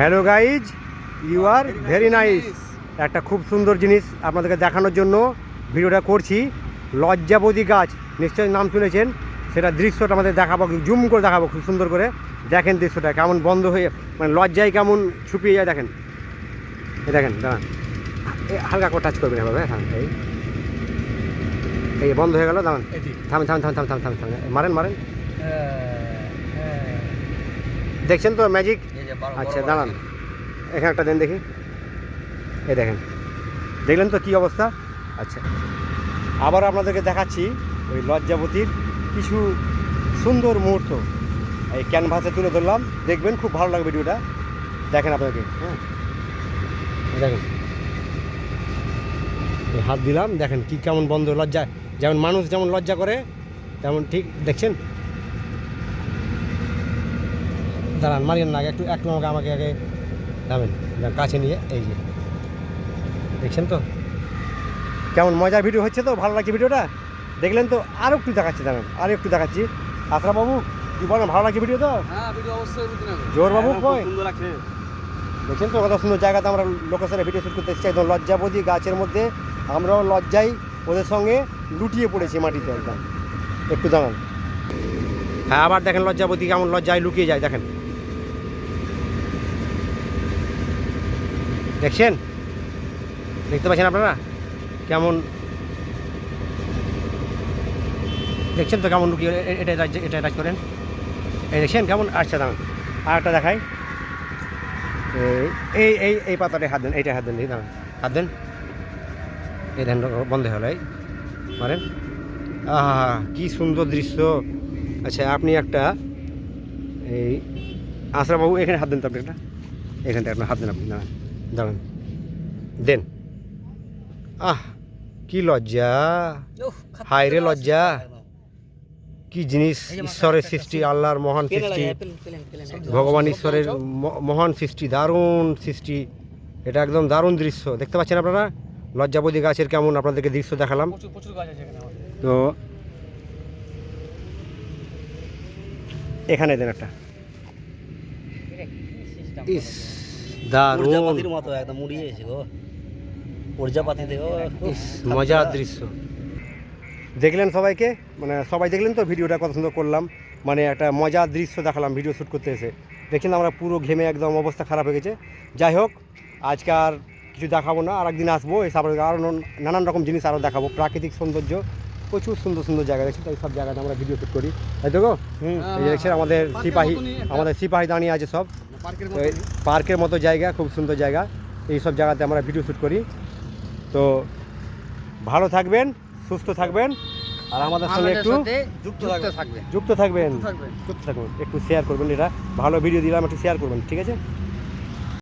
Hello guys you are very nice একটা খুব সুন্দর জিনিস আপনাদেরকে দেখানোর জন্য ভিডিওটা করছি। লজ্জাবতী গাছ নিশ্চয়ই নাম শুনেছেন? সেটা দৃশ্যটা আমাদের দেখাবো জুম করে দেখাবো খুব সুন্দর করে। দেখেন দৃশ্যটা কেমন বন্ধ হয়ে মানে লজ্জায় কেমন ছুপিয়ে যায় দেখেন। এই দেখেন দাঁড়ান। হালকা করে টাচ করবেন এভাবে হ্যাঁ এই। এই বন্ধ হয়ে গেল দাঁড়ান। থামেন থামেন থামেন থামেন থামেন থামেন থামেন। মারেন মারেন। দেখছেন তো ম্যাজিক আচ্ছা দাঁড়ান। এখানে একটা দেন দেখি। এই দেখেন। দেখলেন তো কী অবস্থা? আচ্ছা। আবার আপনাদেরকে দেখাচ্ছি ওই লজ্জাবতীর কিছু সুন্দর মুহূর্ত। এই ক্যানভাসে তুলে ধরলাম। দেখবেন খুব ভালো লাগবে ভিডিওটা। দেখেন আপনাকে হ্যাঁ। দেখেন। এই হাত দিলাম। দেখেন কি কেমন বন্ধ লজ্জা। যেমন মানুষ যেমন লজ্জা করে তেমন ঠিক দেখছেন? দাঁড়ান মারিয়েন না একটু একটু আমাকে আমাকে আগে যাবেন কাছে নিয়ে এই যে। দেখছেন তো? কেমন মজার ভিডিও হচ্ছে তো? ভালো লাগছে ভিডিওটা? দেখলেন তো? আরও একটু দেখাচ্ছি দাঁড়ান আরও একটু দেখাচ্ছি। আশরা বাবু কি বলেন ভালো লাগছে ভিডিও তো? হ্যাঁ জোর বাবু কই? লাগছে। দেখছেন তো কত সুন্দর জায়গাতে আমরা লোকেশনে ভিডিও শ্যুট করতে এসেছি একদম লজ্জাবতী গাছের মধ্যে। আমরাও লজ্জায় ওদের সঙ্গে লুটিয়ে পড়েছি মাটিতে একদম। একটু দাঁড়ান। হ্যাঁ আবার দেখেন লজ্জাবতী কেমন লজ্জায় লুকিয়ে যায় দেখেন। দেখছেন? দেখতে পাচ্ছেন আপনারা? কেমন? দেখছেন তো কেমন এ- এটা এটা রাজ করেন। এই দেখছেন কেমন? আচ্ছা দাঁড়ান। আর একটা দেখাই। এই- এই এই পাতাটায় হাত দেন এইটা হাত দেন, এই দাঁড়ান। হাত দেন। এই দেন বন্ধ হলো এই। মারেন। আহা, কি সুন্দর দৃশ্য। আচ্ছা আপনি একটা এই আশরাবাবু এখানে হাত দেন তো আপনি একটা। এখানটা আপনার হাত দেন আপনি, দাঁড়ান। দাঁড়ান। দেন। আহ কি লজ্জা। হায় রে লজ্জা। কি জিনিস ঈশ্বরের সৃষ্টি আল্লাহর মহান সৃষ্টি। ভগবান ঈশ্বরের মহান সৃষ্টি দারুণ সৃষ্টি। এটা একদম দারুণ দৃশ্য। দেখতে পাচ্ছেন আপনারা? লজ্জাবতী গাছের কেমন আপনাদেরকে দৃশ্য দেখালাম। তো এখানে দেন একটা। ইস। দারুণ। মতো একদম মুড়িয়ে গো প্রজাপাতি মজার দৃশ্য দেখলেন সবাইকে? মানে সবাই দেখলেন তো ভিডিওটা কত সুন্দর করলাম? মানে একটা মজার দৃশ্য দেখালাম ভিডিও শ্যুট করতে এসে। দেখছেন আমরা পুরো ঘেমে একদম অবস্থা খারাপ হয়ে গেছে। যাই হোক আজকে আর কিছু দেখাবো না আর একদিন আসব এই সব আরও নানান রকম জিনিস আরও দেখাবো। প্রাকৃতিক সৌন্দর্য প্রচুর সুন্দর সুন্দর জায়গা দেখছি তাই সব জায়গাতে আমরা ভিডিও শ্যুট করি। তাই তো গো? হুম। দেখছেন আমাদের সিপাহী আমাদের সিপাহী দাঁড়িয়ে আছে সব। পার্কের মতো জায়গা খুব সুন্দর জায়গা। এই সব জায়গাতে আমরা ভিডিও শ্যুট করি। তো ভালো থাকবেন সুস্থ থাকবেন আর আমাদের সঙ্গে একটু যুক্ত থাকবে যুক্ত থাকবেন। থাকবে যুক্ত থাকবেন। একটু শেয়ার করবেন এটা ভালো ভিডিও দিলাম একটু শেয়ার করবেন ঠিক আছে?